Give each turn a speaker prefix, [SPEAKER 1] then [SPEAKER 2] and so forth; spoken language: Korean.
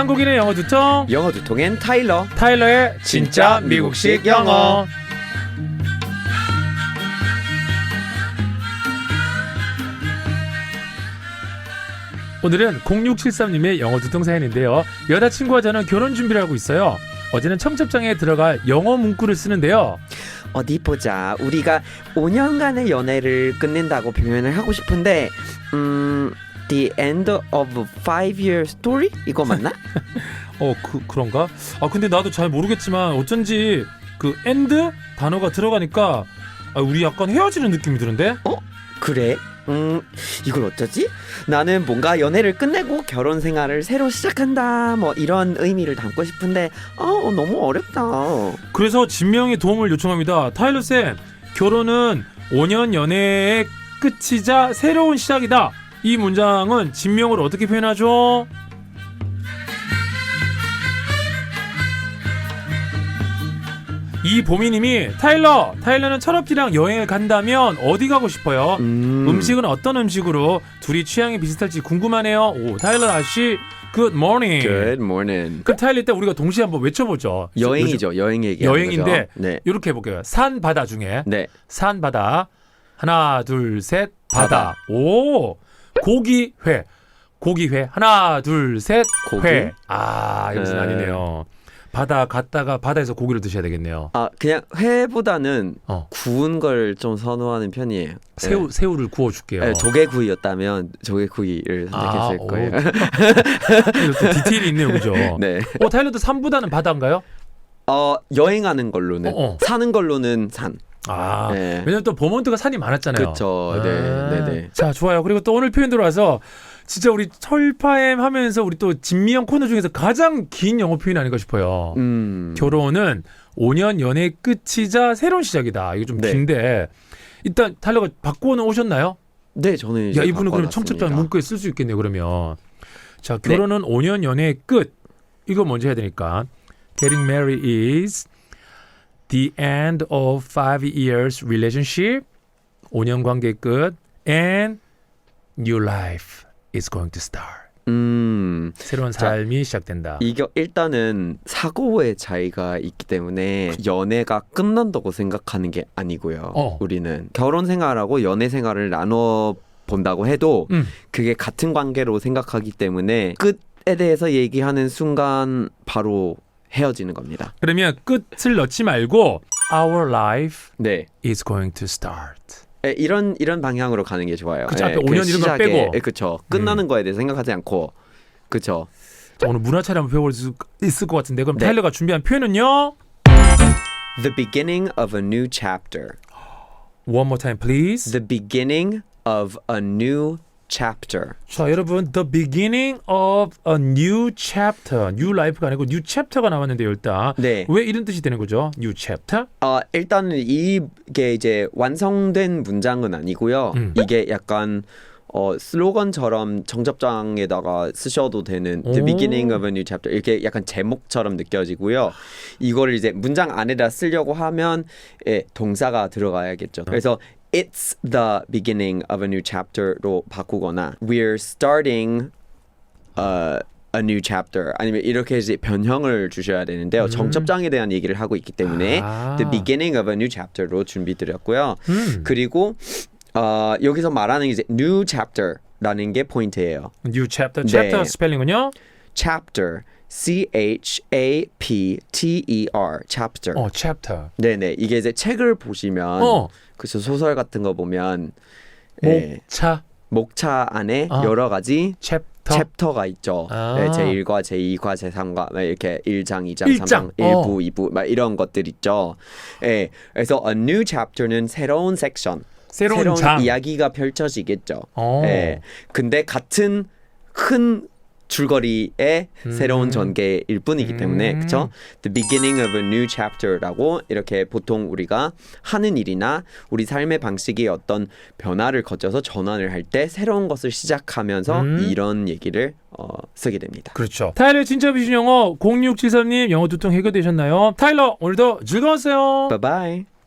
[SPEAKER 1] 한국인의 영어 두통
[SPEAKER 2] 영어 두통엔 타일러.
[SPEAKER 1] 타일러의 진짜 미국식 영어. 오늘은 0673님의 영어 두통 사연인데요. 여자친구와 저는 결혼 준비를 하고 있어요. 어제는 청첩장에 들어갈 영어 문구를 쓰는데요.
[SPEAKER 2] 어디 보자. 우리가 5년간의 연애를 끝낸다고 표현을 하고 싶은데, 음, The end of five year story 이거 맞나?
[SPEAKER 1] 어, 그 그런가? 아, 근데 나도 잘 모르겠지만 어쩐지 그 엔드 단어가 들어가니까 아, 우리 약간 헤어지는 느낌이 드는데?
[SPEAKER 2] 그래? 음, 이걸 어쩌지? 나는 뭔가 연애를 끝내고 결혼 생활을 새로 시작한다. 뭐 이런 의미를 담고 싶은데, 어, 너무 어렵다.
[SPEAKER 1] 그래서 진명의 도움을 요청합니다. 타일러 쌤, 결혼은 5년 연애의 끝이자 새로운 시작이다. 이 문장은 진명을 어떻게 표현하죠? 이 보미님이 타일러, 타일러는 철업지랑 여행을 간다면 어디 가고 싶어요?
[SPEAKER 2] 음,
[SPEAKER 1] 음. 식은 어떤 음식으로 둘이 취향이 비슷할지 궁금하네요. 오, 타일러 아씨, good morning.
[SPEAKER 2] Good morning.
[SPEAKER 1] 그 타일러 때 우리가 동시에 한번 외쳐보죠.
[SPEAKER 2] 여행이죠. 여행 얘기.
[SPEAKER 1] 여행인데
[SPEAKER 2] 네.
[SPEAKER 1] 이렇게 해볼게요. 산 바다 중에
[SPEAKER 2] 네.
[SPEAKER 1] 산 바다 하나 둘 셋 바다. 오 고기 회 고기 회 하나 둘 셋
[SPEAKER 2] 고기?
[SPEAKER 1] 회. 아 여기서
[SPEAKER 2] 네.
[SPEAKER 1] 아니네요. 바다 갔다가 바다에서 고기를 드셔야 되겠네요.
[SPEAKER 2] 아, 그냥 회보다는
[SPEAKER 1] 어.
[SPEAKER 2] 구운 걸 좀 선호하는 편이에요.
[SPEAKER 1] 새우
[SPEAKER 2] 네.
[SPEAKER 1] 새우를 구워 줄게요.
[SPEAKER 2] 네, 조개구이였다면 조개구이를 선택했을
[SPEAKER 1] 아,
[SPEAKER 2] 거예요.
[SPEAKER 1] 또 디테일이 있네요, 그죠?
[SPEAKER 2] 네.
[SPEAKER 1] 어 타일러도 산보다는 바다인가요?
[SPEAKER 2] 어, 여행하는 걸로는
[SPEAKER 1] 어, 어.
[SPEAKER 2] 사는 걸로는 산.
[SPEAKER 1] 아
[SPEAKER 2] 네.
[SPEAKER 1] 왜냐면 또 버몬트가 산이 많았잖아요.
[SPEAKER 2] 네,
[SPEAKER 1] 아.
[SPEAKER 2] 네, 네.
[SPEAKER 1] 자 좋아요. 그리고 또 오늘 표현 들어와서 진짜 우리 철파엠 하면서 우리 또 진미영 코너 중에서 가장 긴 영어 표현 아닌가 싶어요.
[SPEAKER 2] 음.
[SPEAKER 1] 결혼은 5년 연애 끝이자 새로운 시작이다. 이거 좀
[SPEAKER 2] 네.
[SPEAKER 1] 긴데 일단 탈러가 바꾸어는 오셨나요?
[SPEAKER 2] 네, 저는
[SPEAKER 1] 야 이분은 그럼. 청첩장 문구에 쓸 수 있겠네요. 그러면 자
[SPEAKER 2] 네.
[SPEAKER 1] 결혼은 5년 연애 끝 이거 먼저 해야 되니까 getting married is the end of five years relationship 5년 관계 끝 and new life is going to start
[SPEAKER 2] 음.
[SPEAKER 1] 새로운
[SPEAKER 2] 자,
[SPEAKER 1] 삶이 시작된다.
[SPEAKER 2] 이게 일단은 사고의 차이가 있기 때문에 연애가 끝난다고 생각하는 게 아니고요.
[SPEAKER 1] 어.
[SPEAKER 2] 우리는 결혼 생활하고 연애 생활을 나눠 본다고 해도
[SPEAKER 1] 음.
[SPEAKER 2] 그게 같은 관계로 생각하기 때문에 끝에 대해서 얘기하는 순간 바로 헤어지는 겁니다.
[SPEAKER 1] 그러면 끝을 넣지 말고 our life
[SPEAKER 2] 네.
[SPEAKER 1] is going to start.
[SPEAKER 2] 에, 이런 이런 방향으로 가는 게 좋아요.
[SPEAKER 1] 그쵸,
[SPEAKER 2] 예,
[SPEAKER 1] 앞에 5년 이런 걸 빼고. 음.
[SPEAKER 2] 그렇죠. 끝나는 거에 대해 생각하지 않고 그렇죠.
[SPEAKER 1] 자, 오늘 문화차례 한번 배워볼 수 있을 것 같은데 그럼
[SPEAKER 2] 네.
[SPEAKER 1] 타일러가 준비한 표현은요?
[SPEAKER 2] The beginning of a new chapter.
[SPEAKER 1] One more time, please.
[SPEAKER 2] The beginning of a new chapter.
[SPEAKER 1] 자, 여러분, the beginning of a new chapter. new life가 아니고 new chapter가 나왔는데요, 일단.
[SPEAKER 2] 네.
[SPEAKER 1] 왜 이런 뜻이 되는 거죠? new chapter?
[SPEAKER 2] 어, 일단은 이게 이제 완성된 문장은 아니고요.
[SPEAKER 1] 음.
[SPEAKER 2] 이게 약간 어, 슬로건처럼 정접장에다가 쓰셔도 되는 The
[SPEAKER 1] 오.
[SPEAKER 2] beginning of a new chapter 이렇게 약간 제목처럼 느껴지고요. 이거를 이제 문장 안에다 쓰려고 하면 예, 동사가 들어가야겠죠. 그래서 It's the beginning of a new chapter로 바꾸거나 We're starting uh, a new chapter 아니면 이렇게 이제 변형을 주셔야 되는데요. 정첩장에 대한 얘기를 하고 있기 때문에
[SPEAKER 1] 아.
[SPEAKER 2] the beginning of a new chapter로 준비드렸고요.
[SPEAKER 1] 음.
[SPEAKER 2] 그리고 어, 여기서 말하는 이제 new chapter라는 게 포인트예요.
[SPEAKER 1] new chapter. chapter
[SPEAKER 2] 네.
[SPEAKER 1] 스펠링은요?
[SPEAKER 2] Chapter C H A P T E R chapter.
[SPEAKER 1] 어, chapter.
[SPEAKER 2] 네 네 이게 이제 책을 보시면
[SPEAKER 1] 어,
[SPEAKER 2] 그래서 소설 같은 거 보면 예,
[SPEAKER 1] 목차.
[SPEAKER 2] 목차 안에
[SPEAKER 1] 아.
[SPEAKER 2] 여러 가지
[SPEAKER 1] chapter.
[SPEAKER 2] 챕터가 있죠.
[SPEAKER 1] 아.
[SPEAKER 2] 네, 제1과 제2과 제3과 막 이렇게 1장, 2장,
[SPEAKER 1] 일장.
[SPEAKER 2] 3장, 1부,
[SPEAKER 1] 어.
[SPEAKER 2] 2부 막 이런 것들 있죠. 예. 그래서 a new chapter는 새로운 섹션,
[SPEAKER 1] 새로운 장.
[SPEAKER 2] 이야기가 펼쳐지겠죠.
[SPEAKER 1] 어.
[SPEAKER 2] 예. 근데 같은 큰 줄거리의 새로운 전개일 뿐이기 때문에
[SPEAKER 1] 음.
[SPEAKER 2] 그쵸? The beginning of a new chapter라고 이렇게 보통 우리가 하는 일이나 우리 삶의 방식이 어떤 변화를 거쳐서 전환을 할 때 새로운 것을 시작하면서
[SPEAKER 1] 음.
[SPEAKER 2] 이런 얘기를 어, 쓰게 됩니다.
[SPEAKER 1] 그렇죠. 타일러 진짜 비신 영어 0673님 영어 두통 해결되셨나요? 타일러 오늘도 즐거웠어요.
[SPEAKER 2] Bye bye.